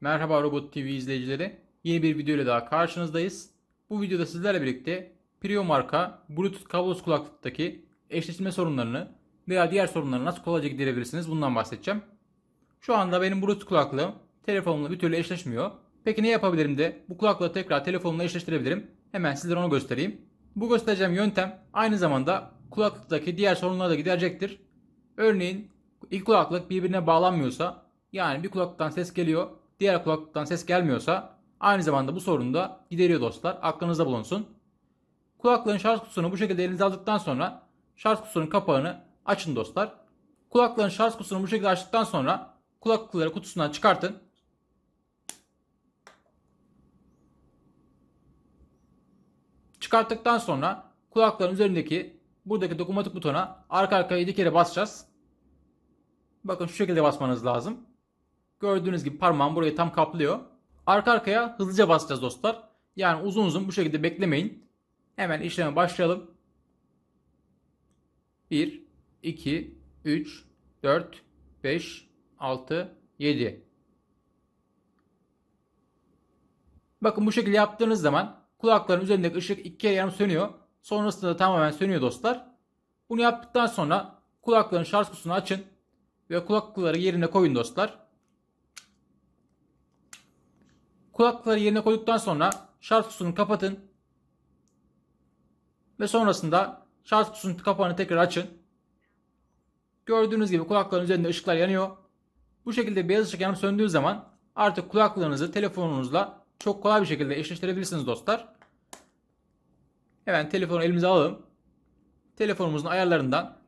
Merhaba Robot TV izleyicileri. Yeni bir video ile daha karşınızdayız. Bu videoda sizlerle birlikte Prio marka Bluetooth kablosuz kulaklıktaki eşleştirme sorunlarını veya diğer sorunları nasıl kolayca giderebilirsiniz bundan bahsedeceğim. Şu anda benim Bluetooth kulaklığım telefonumla bir türlü eşleşmiyor. Peki ne yapabilirim de bu kulaklığı tekrar telefonumla eşleştirebilirim? Hemen sizlere onu göstereyim. Bu göstereceğim yöntem aynı zamanda kulaklıktaki diğer sorunları da giderecektir. Örneğin ilk kulaklık birbirine bağlanmıyorsa yani bir kulaklıktan ses geliyor diğer kulaklıktan ses gelmiyorsa aynı zamanda bu sorunu da gideriyor dostlar. Aklınızda bulunsun. Kulaklığın şarj kutusunu bu şekilde elinize aldıktan sonra şarj kutusunun kapağını açın dostlar. Kulaklığın şarj kutusunu bu şekilde açtıktan sonra kulaklıkları kutusundan çıkartın. Çıkarttıktan sonra kulakların üzerindeki buradaki dokunmatik butona arka arkaya 7 kere basacağız. Bakın şu şekilde basmanız lazım. Gördüğünüz gibi parmağım burayı tam kaplıyor. Arka arkaya hızlıca basacağız dostlar. Yani uzun uzun bu şekilde beklemeyin. Hemen işleme başlayalım. 1, 2, 3, 4, 5, 6, 7. Bakın bu şekilde yaptığınız zaman kulakların üzerindeki ışık iki kere yanıp sönüyor. Sonrasında da tamamen sönüyor dostlar. Bunu yaptıktan sonra kulakların şarj kutusunu açın ve kulaklıkları yerine koyun dostlar. Kulaklıkları yerine koyduktan sonra şarj kutusunu kapatın. Ve sonrasında şarj kutusunun kapağını tekrar açın. Gördüğünüz gibi kulakların üzerinde ışıklar yanıyor. Bu şekilde beyaz ışık yanıp söndüğü zaman artık kulaklığınızı telefonunuzla çok kolay bir şekilde eşleştirebilirsiniz dostlar. Hemen telefonu elimize alalım. Telefonumuzun ayarlarından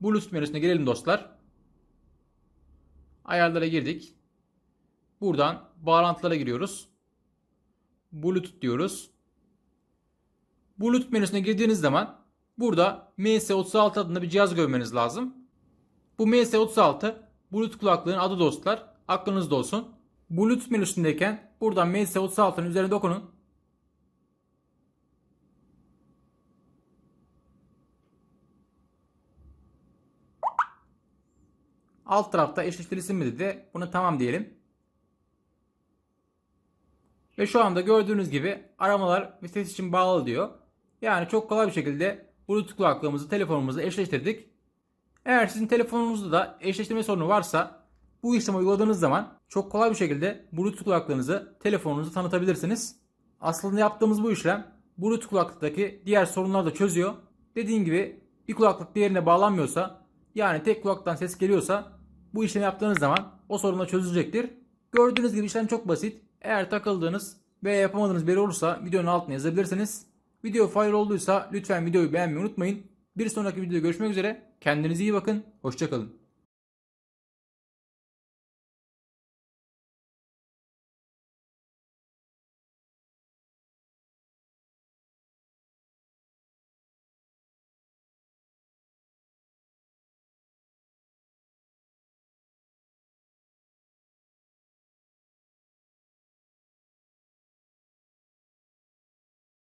Bluetooth menüsüne girelim dostlar. Ayarlara girdik. Buradan bağlantılara giriyoruz. Bluetooth diyoruz. Bluetooth menüsüne girdiğiniz zaman burada MS36 adında bir cihaz görmeniz lazım. Bu MS36 Bluetooth kulaklığın adı dostlar. Aklınızda olsun. Bluetooth menüsündeyken buradan MS36'nın üzerine dokunun. Alt tarafta eşleştirilsin mi dedi. Bunu tamam diyelim. Ve şu anda gördüğünüz gibi aramalar ve ses için bağlı diyor. Yani çok kolay bir şekilde Bluetooth kulaklığımızı telefonumuzla eşleştirdik. Eğer sizin telefonunuzda da eşleştirme sorunu varsa bu işlemi uyguladığınız zaman çok kolay bir şekilde Bluetooth kulaklığınızı telefonunuza tanıtabilirsiniz. Aslında yaptığımız bu işlem Bluetooth kulaklıktaki diğer sorunları da çözüyor. Dediğim gibi bir kulaklık diğerine bağlanmıyorsa yani tek kulaktan ses geliyorsa bu işlemi yaptığınız zaman o sorun da çözülecektir. Gördüğünüz gibi işlem çok basit. Eğer takıldığınız veya yapamadığınız biri olursa videonun altına yazabilirsiniz. Video faydalı olduysa lütfen videoyu beğenmeyi unutmayın. Bir sonraki videoda görüşmek üzere. Kendinize iyi bakın. Hoşçakalın.